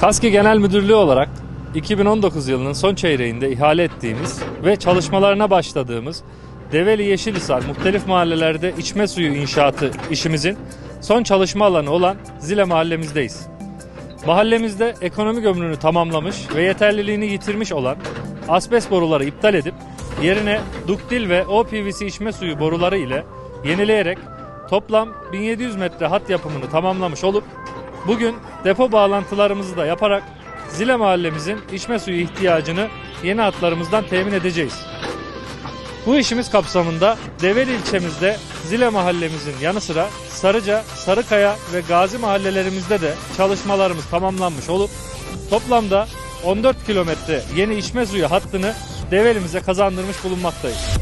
Kaski Genel Müdürlüğü olarak 2019 yılının son çeyreğinde ihale ettiğimiz ve çalışmalarına başladığımız Develi Yeşilhisar muhtelif mahallelerde içme suyu inşaatı işimizin son çalışma alanı olan Zile mahallemizdeyiz. Mahallemizde ekonomik ömrünü tamamlamış ve yeterliliğini yitirmiş olan asbest boruları iptal edip yerine duktil ve OPVC içme suyu boruları ile yenileyerek toplam 1700 metre hat yapımını tamamlamış olup bugün depo bağlantılarımızı da yaparak Zile mahallemizin içme suyu ihtiyacını yeni hatlarımızdan temin edeceğiz. Bu işimiz kapsamında Develi ilçemizde Zile mahallemizin yanı sıra Sarıca, Sarıkaya ve Gazi mahallelerimizde de çalışmalarımız tamamlanmış olup toplamda 14 kilometre yeni içme suyu hattını Develi'mize kazandırmış bulunmaktayız.